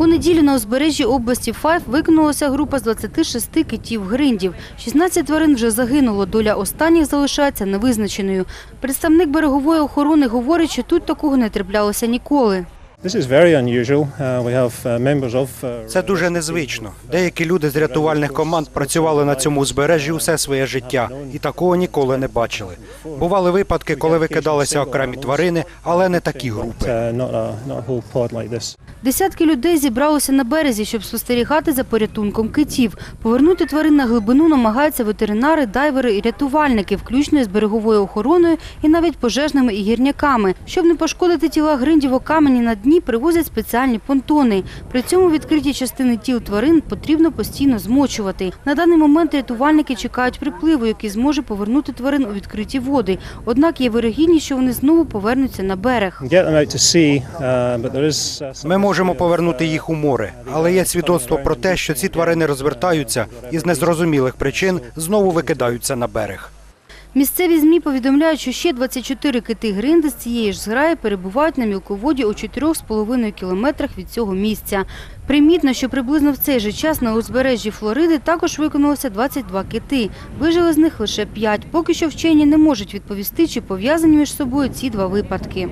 У неділю на узбережжі області Файф викинулася група з 26 китів-гриндів. 16 тварин вже загинуло, доля останніх залишається невизначеною. Представник берегової охорони говорить, що тут такого не траплялося ніколи. This is very unusual. Uh, we have uh, members of uh, Це дуже незвично. Деякі люди з рятувальних команд працювали на цьому узбережжі усе своє життя і такого ніколи не бачили. Бували випадки, коли викидалися окремі тварини, але не такі групи. not a not a whole pod like this. Десятки людей зібралося на березі, щоб спостерігати за порятунком китів. Повернути тварин на глибину намагаються ветеринари, дайвери і рятувальники, включно з береговою охороною і навіть пожежними і гірняками. Щоб не пошкодити тіла гриндів у камені на дні, привозять спеціальні понтони. При цьому відкриті частини тіл тварин потрібно постійно змочувати. На даний момент рятувальники чекають припливу, який зможе повернути тварин у відкриті води. Однак є вирогідність, що вони знову повернуться на берег. Uh. Uh, Ми можемо повернути їх у море, але є свідоцтво про те, що ці тварини розвертаються і з незрозумілих причин знову викидаються на берег. Місцеві ЗМІ повідомляють, що ще 24 кити гринди з цієї ж зграї перебувають на мілководі у 4,5 кілометрах від цього місця. Примітно, що приблизно в цей же час на узбережжі Флориди також виконалося 22 кити. Вижили з них лише 5. Поки що вчені не можуть відповісти, чи пов'язані між собою ці два випадки.